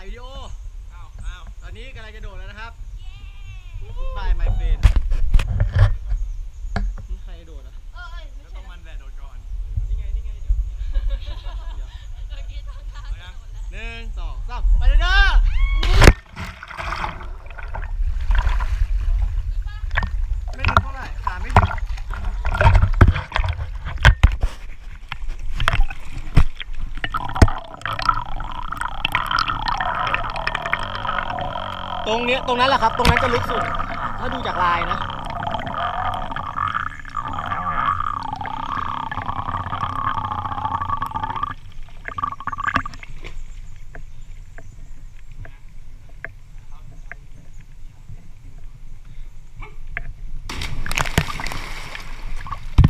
ายวิดีโอ อ้าว ตอนนี้กำลังจะโดดแล้วนะครับบายไมค์ my รม ตรงเนี้ยตรงนั้นแหละครับ ตรงนั้นจะลึกสุด ถ้าดูจากลายนะ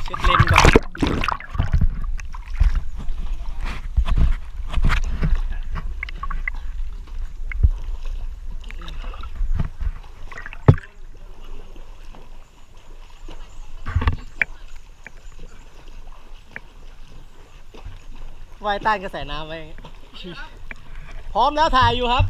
เช็ดเลนก่อน ว่ายใต้กระแสน้ำไว้พร้อมแล้วถ่ายอยู่ครับ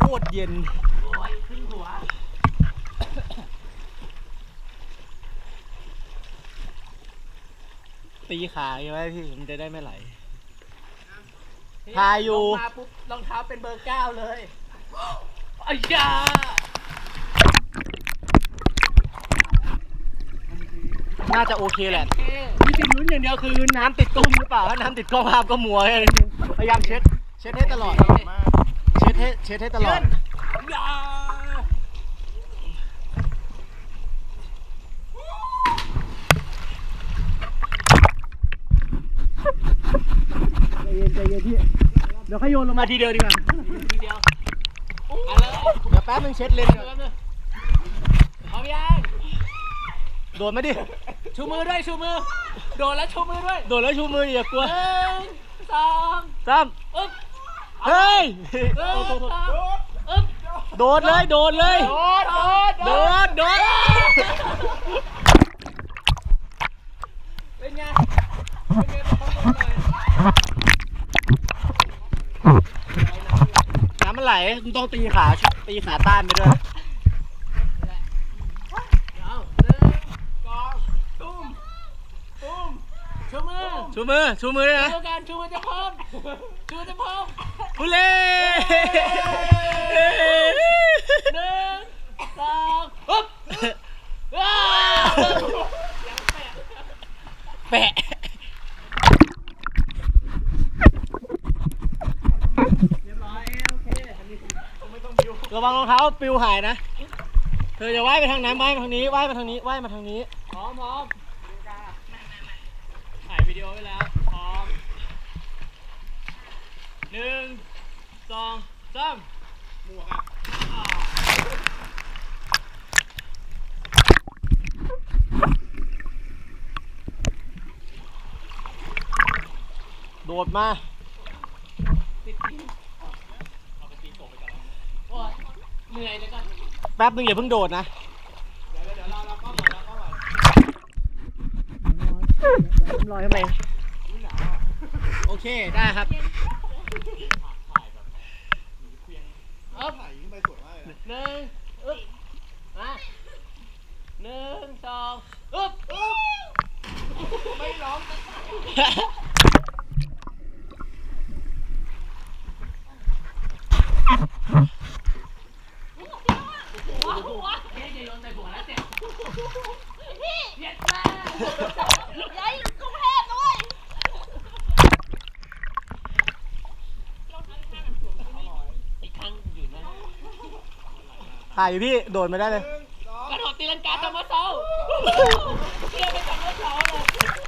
โคตรเย็นตีขาใช่ไหมพี่มันจะได้ไม่ไหลถ่ายอยู่ มาปุ๊บรองเท้าเป็นเบอร์เก้าเลย อ้ยาน่าจะโอเคแหละเอ๊ะมีสิ่งลุ้นอย่างเดียวคือน้ำติดกล้องหรือเปล่าถ้าน้ำติดกล้องภาพก็มัวแค่นั้นเองพยายามเช็ด เช็ดให้ตลอด เช็ดให้เช็ดให้ตลอดยาใจเย็นใจเย็นพี่ เดี๋ยวขยโยนลงมาทีเดียวดีกว่าทีเดียว เอาเลยเดี๋ยวแป๊บนึงเช็ดเลนเอาเลยเอายังโดดมาดิ ชูมือด้วยชูมือ โดนแล้วชูมือด้วยโดดแล้วชูมืออย่ากลัวหนึ่งสองสามอึ๊บเฮ้ยหนึ่งสองอึ๊บโดดเลย โดดเลย โดด โดด โดด โดด เป็นไงเป็นไงต้องลงเลย น้ำ มันไหลมึงต้องตีขาตีขาต้านไปด้วยชูมือชูมือชูมือด้วยนะเดียวกันชูมือจะพร้อมชูจะพร้อมฮุเล่ หนึ่งสองอึ๊บอ้าว แปะ เรียบร้อยโอเคอันนี้ผมไม่ต้องบิว ระวังรองเท้าปลิวหายนะ เธออย่าว่ายไปทางนั้นว่ายมาทางนี้ว่ายมาทางนี้ว่ายมาทางนี้ พร้อมพร้อมถ่ายวิดีโอไว้แล้ว พร้อมหนึ่งสองสามหมวกอะโดดมา ติดทิ้งเอาไปตีโกบไปก่อนโอ้ย เหนื่อยเลยก่อนแป๊บนึงอย่าเพิ่งโดดนะ เดี๋ยวเดี๋ยวเราเราก็ก่อนเราก็ก่อนลอยทำไมโอเคได้ครับอึ๊บถ่ายขึ้นไปสวยมากเลยหนึ่งอึ๊บมาหนึ่งสองอึ๊บอึ๊บไม่ร้อง ถ่ายอยู่พี่ โดดมาได้เลย กระโดดตีลังกาจอมเบอร์ซ่เที่ยวไปจัมเบอร์เซาเลย